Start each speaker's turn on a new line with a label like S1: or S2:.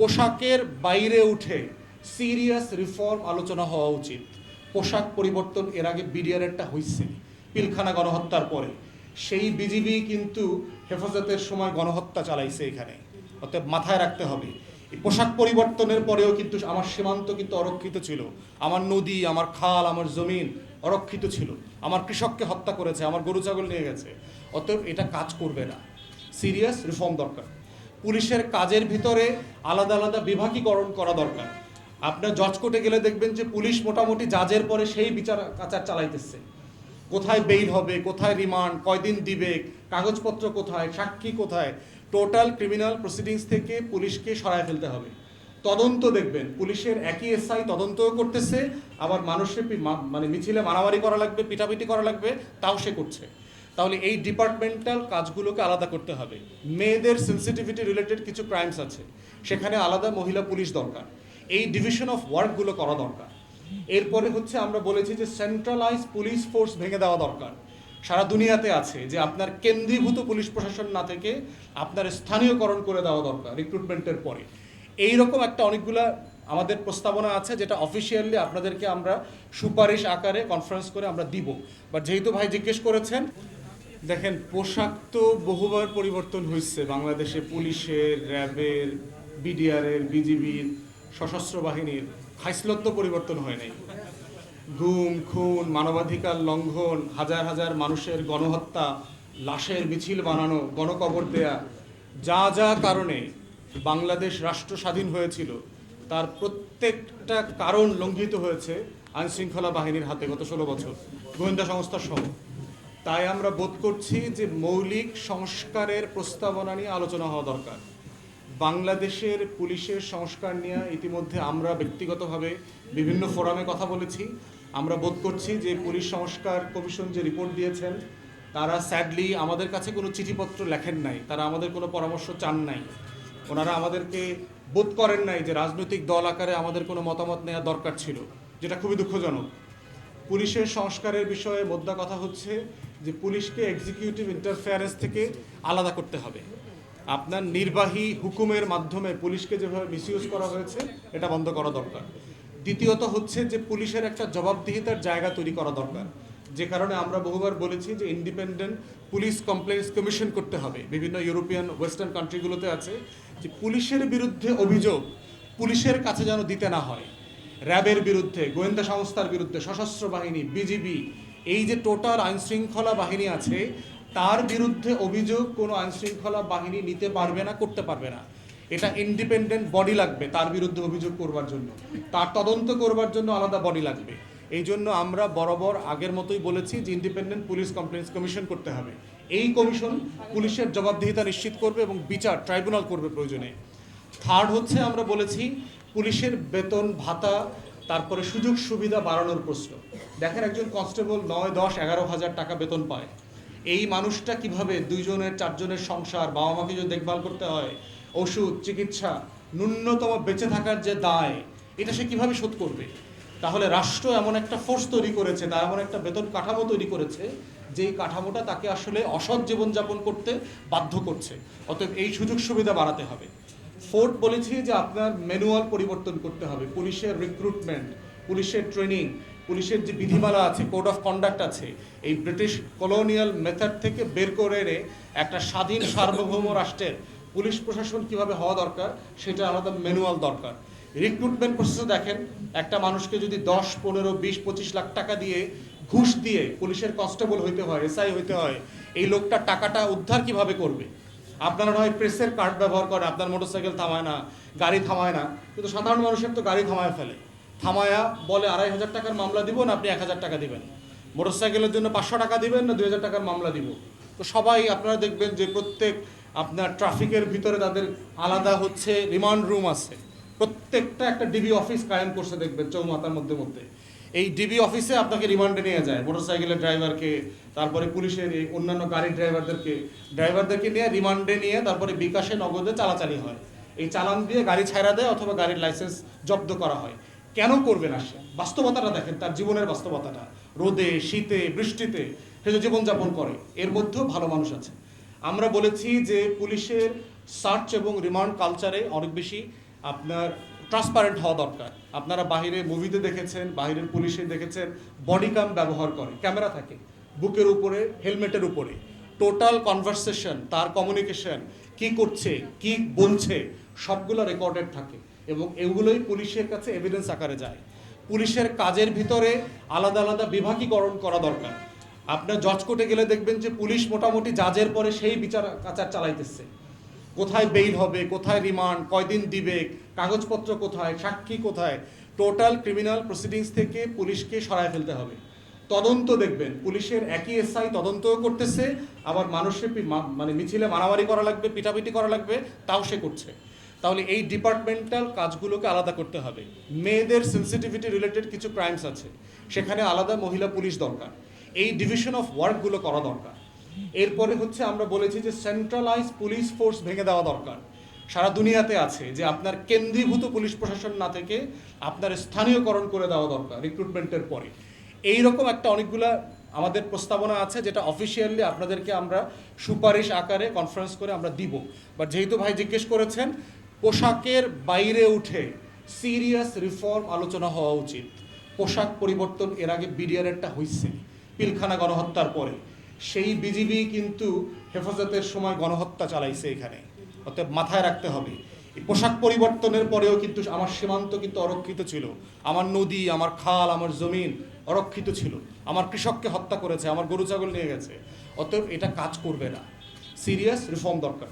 S1: পোশাকের বাইরে উঠে সিরিয়াস রিফর্ম আলোচনা হওয়া উচিত। পোশাক পরিবর্তন এর আগে বিডিআরেরটা হয়েছে পিলখানা গণহত্যার পরে। সেই বিজিবি কিন্তু হেফাজতের সময় গণহত্যা চালাইছে এখানে। অতএব মাথায় রাখতে হবে। পোশাক পরিবর্তনের পরেও কিন্তু আমার সীমান্ত কিন্তু অরক্ষিত ছিল। আমার নদী, আমার খাল, আমার জমিন অরক্ষিত ছিল। আমার কৃষককে হত্যা করেছে, আমার গরু, ছাগল নিয়ে গেছে। অতএব এটা কাজ করবে না। সিরিয়াস রিফর্ম দরকার। পুলিশের কাজের ভিতরে আলাদা আলাদা বিভাগীকরণ করা দরকার। আপনার জজ কোর্টে গেলে দেখবেন যে পুলিশ মোটামুটি জাজের পরে সেই বিচার কাচার চালাইতেছে। কোথায় বেইল হবে, কোথায় রিমান্ড, কয়দিন দিবে, কাগজপত্র কোথায়, সাক্ষী কোথায়, টোটাল ক্রিমিনাল প্রসিডিংস থেকে পুলিশকে সরায় ফেলতে হবে। তদন্ত দেখবেন, পুলিশের একই এসআই তদন্তও করতেছে, আবার মানুষের মানে মিছিলে মারামারি করা লাগবে পিটাপিটি করা লাগবে, তাও সে করছে। তাহলে এই ডিপার্টমেন্টাল কাজগুলোকে আলাদা করতে হবে। মেয়েদের সেন্সিটিভিটি রিলেটেড কিছু ক্রাইমস আছে। সেখানে আলাদা মহিলা পুলিশ দরকার। এই ডিভিশন অফ ওয়ার্কগুলো করা দরকার। এরপরে হচ্ছে আমরা বলেছি যে সেন্ট্রালাইজ পুলিশ ফোর্স ভেঙে দেওয়া দরকার। সারা দুনিয়াতে আছে যে আপনার কেন্দ্রীভূত পুলিশ প্রশাসন না থেকে আপনার স্থানীয়করণ করে দেওয়া দরকার রিক্রুটমেন্টের পরে। এই রকম একটা অনেকগুলা আমাদের প্রস্তাবনা আছে যেটা অফিসিয়ালি আপনাদেরকে আমরা সুপারিশ আকারে কনফারেন্স করে আমরা দিব। বাট যেহেতু ভাই জিজ্ঞেস করেছেন দেখেন, পোশাক তো বহুবার পরিবর্তন হয়েছে। বাংলাদেশে পুলিশের র্যাবের, বিডিআরের, বিজিবির, সশস্ত্র বাহিনীর খাইসলত তো পরিবর্তন হয় নাই। গুম, খুন, মানবাধিকার লঙ্ঘন, হাজার হাজার মানুষের গণহত্যা, লাশের মিছিল বানানো, গণকবর দেয়া, যা যা কারণে বাংলাদেশ রাষ্ট্র স্বাধীন হয়েছিল, তার প্রত্যেকটা কারণ লঙ্ঘিত হয়েছে আইনশৃঙ্খলা বাহিনীর হাতে গত ষোলো বছর। গোয়েন্দা সংস্থার সহ। তাই আমরা বোধ করছি যে মৌলিক সংস্কারের প্রস্তাবনা নিয়ে আলোচনা হওয়া দরকার। বাংলাদেশের পুলিশের সংস্কার নিয়ে ইতিমধ্যে আমরা ব্যক্তিগতভাবে বিভিন্ন ফোরামে কথা বলেছি। আমরা বোধ করছি যে পুলিশ সংস্কার কমিশন যে রিপোর্ট দিয়েছেন, তারা স্যাডলি আমাদের কাছে কোনো চিঠিপত্র লেখেন নাই, তারা আমাদের কোনো পরামর্শ চান নাই। ওনারা আমাদেরকে বোধ করেন নাই যে রাজনৈতিক দল আকারে আমাদের কোনো মতামত নেওয়া দরকার ছিল, যেটা খুবই দুঃখজনক। পুলিশের সংস্কারের বিষয়ে মোদ্দা কথা হচ্ছে যে পুলিশকে এক্সিকিউটিভ ইন্টারফেয়ারেন্স থেকে আলাদা করতে হবে। আপনার নির্বাহী হুকুমের মাধ্যমে পুলিশকে যেভাবে মিসইউজ করা হয়েছে, এটা বন্ধ করা দরকার। দ্বিতীয়ত হচ্ছে যে পুলিশের একটা জবাবদিহিতার জায়গা তৈরি করা দরকার। যে কারণে আমরা বহুবার বলেছি যে ইন্ডিপেন্ডেন্ট পুলিশ কমপ্লেন্স কমিশন করতে হবে। বিভিন্ন ইউরোপিয়ান, ওয়েস্টার্ন কান্ট্রিগুলোতে আছে যে পুলিশের বিরুদ্ধে অভিযোগ পুলিশের কাছে যেন দিতে না হয়। র্যাবের বিরুদ্ধে, গোয়েন্দা সংস্থার বিরুদ্ধে, সশস্ত্র বাহিনী, বিজিবি এই যে টোটাল আইনশৃঙ্খলা বাহিনী আছে, তার বিরুদ্ধে অভিযোগ কোনো আইনশৃঙ্খলা বাহিনী নিতে পারবে না, করতে পারবে না। এটা ইন্ডিপেন্ডেন্ট বডি লাগবে তার বিরুদ্ধে অভিযোগ করবার জন্য। তার তদন্ত করবার জন্য আলাদা বডি লাগবে। এই জন্য আমরা বরাবর আগের মতোই বলেছি যে ইন্ডিপেন্ডেন্ট পুলিশ কমপ্লেন্স কমিশন করতে হবে। এই কমিশন পুলিশের জবাবদিহিতা নিশ্চিত করবে এবং বিচার ট্রাইব্যুনাল করবে প্রয়োজনে। থার্ড হচ্ছে আমরা বলেছি, পুলিশের বেতন ভাতা তারপরে সুযোগ সুবিধা বাড়ানোর প্রশ্ন। দেখেন একজন কনস্টেবল নয়, দশ, এগারো হাজার টাকা বেতন পায়। এই মানুষটা কীভাবে দুইজনের, চারজনের সংসার বাবা মাকে যদি দেখভাল করতে হয়, ওষুধ, চিকিৎসা, ন্যূনতম বেঁচে থাকার যে দায়, এটা সে কীভাবে শোধ করবে? তাহলে রাষ্ট্র এমন একটা ফোর্স তৈরি করেছে তার এমন একটা বেতন কাঠামো তৈরি করেছে, যেই কাঠামোটা তাকে আসলে অসৎ জীবনযাপন করতে বাধ্য করছে। অতএব এই সুযোগ সুবিধা বাড়াতে হবে। ফোর্থ বলেছি যে আপনার ম্যানুয়াল পরিবর্তন করতে হবে। পুলিশের রিক্রুটমেন্ট পুলিশের ট্রেনিং পুলিশের যে বিধিমালা আছে কোড অফ কন্ডাক্ট আছে, এই ব্রিটিশ কলোনিয়াল মেথড থেকে বের করে এনে একটা স্বাধীন সার্বভৌম রাষ্ট্রের পুলিশ প্রশাসন কীভাবে হওয়া দরকার, সেটা আলাদা ম্যানুয়াল দরকার। রিক্রুটমেন্ট প্রসেসে দেখেন, একটা মানুষকে যদি দশ, পনেরো, বিশ, পঁচিশ লাখ টাকা দিয়ে ঘুষ দিয়ে পুলিশের কনস্টেবল হইতে হয় এসআই হইতে হয়, এই লোকটা টাকাটা উদ্ধার কীভাবে করবে? আপনারা নয় প্রেসের কার্ড ব্যবহার করে আপনার মোটরসাইকেল থামায় না, গাড়ি থামায় না। কিন্তু সাধারণ মানুষের তো গাড়ি থামায় ফেলে। থামায়া বলে আড়াই হাজার টাকার মামলা দিব না, আপনি এক হাজার টাকা দিবেন। মোটরসাইকেলের জন্য পাঁচশো টাকা দিবেন না, দুই হাজার টাকার মামলা দিব। তো সবাই আপনারা দেখবেন যে প্রত্যেক আপনার ট্রাফিকের ভিতরে তাদের আলাদা হচ্ছে রিমান্ড রুম আছে। প্রত্যেকটা একটা ডিবি অফিস কায়েম করছে দেখবেন চৌমাতার মধ্যে মধ্যে। এই ডিবি অফিসে আপনাকে রিমান্ডে নিয়ে যায়। মোটরসাইকেলের ড্রাইভারকে তারপরে পুলিশের এই অন্যান্য গাড়ির ড্রাইভারদেরকে ড্রাইভারদেরকে নিয়ে রিমান্ডে নিয়ে তারপরে বিকাশে, নগদে চালাচালি হয়। এই চালান দিয়ে গাড়ি ছাড়া দেয় অথবা গাড়ির লাইসেন্স জব্দ করা হয়। কেন করবে না সে বাস্তবতাটা দেখেন, তার জীবনের বাস্তবতাটা। রোদে, শীতে, বৃষ্টিতে সে যে জীবনযাপন করে, এর মধ্যেও ভালো মানুষ আছে। আমরা বলেছি যে পুলিশের সার্চ এবং রিমান্ড কালচারে অনেক বেশি। আপনার ট্রান্সপারেন্ট হওয়া দরকার। আপনারা বাইরে মুভিতে দেখেছেন, বাহিরের পুলিশে দেখেছেন বডি ক্যাম ব্যবহার করে ক্যামেরা থাকে, বুকের উপরে হেলমেটের উপরে। টোটাল কনভারসেশন তার কমিউনিকেশন কি করছে, কি বলছে, সবগুলো রেকর্ডেড থাকে এবং এগুলোই পুলিশের কাছে এভিডেন্স আকারে যায়। পুলিশের কাজের ভিতরে আলাদা আলাদা বিভাগীকরণ করা দরকার। আপনার জজ কোর্টে গেলে দেখবেন যে পুলিশ মোটামুটি জাজের পরে সেই বিচার কাচার চালাইতেছে। কোথায় বেইল হবে, কোথায় রিমান্ড, কয়দিন দিবে, কাগজপত্র কোথায়, সাক্ষী কোথায়, টোটাল ক্রিমিনাল প্রসিডিংস থেকে পুলিশকে সরায় ফেলতে হবে। তদন্ত দেখবেন, পুলিশের একই এসআই তদন্তও করতেছে, আবার মানুষের মানে মিছিলে মারামারি করা লাগবে পিটাপিটি করা লাগবে, তাও সে করছে। তাহলে এই ডিপার্টমেন্টাল কাজগুলোকে আলাদা করতে হবে। মেয়েদের সেন্সিটিভিটি রিলেটেড কিছু ক্রাইমস আছে, সেখানে আলাদা মহিলা পুলিশ দরকার। এই ডিভিশন অফ ওয়ার্কগুলো করা দরকার। এরপরে হচ্ছে আমরা বলেছি যে সেন্ট্রালাইজ পুলিশ ফোর্স ভেঙে দেওয়া দরকার। সারা দুনিয়াতে আছে যে আপনার কেন্দ্রীভূত পুলিশ প্রশাসন না থেকে আপনার স্থানীয়করণ করে দেওয়া দরকার রিক্রুটমেন্টের পরে। এই রকম একটা অনেকগুলা আমাদের প্রস্তাবনা আছে যেটা অফিসিয়ালি আপনাদেরকে আমরা সুপারিশ আকারে কনফারেন্স করে আমরা দিব। বাট যেহেতু ভাই জিজ্ঞেস করেছেন, পোশাকের বাইরে উঠে সিরিয়াস রিফর্ম আলোচনা হওয়া উচিত। পোশাক পরিবর্তন এর আগে বিডিআরেরটা হয়েছে পিলখানা গণহত্যার পরে। সেই বিজিবি কিন্তু হেফাজতের সময় গণহত্যা চালাইছে এখানে। অতএব মাথায় রাখতে হবে। এই পোশাক পরিবর্তনের পরেও কিন্তু আমার সীমান্ত কিন্তু অরক্ষিত ছিল। আমার নদী, আমার খাল, আমার জমিন অরক্ষিত ছিল। আমার কৃষককে হত্যা করেছে, আমার গরু, ছাগল নিয়ে গেছে। অতএব এটা কাজ করবে না। সিরিয়াস, রিফর্ম দরকার।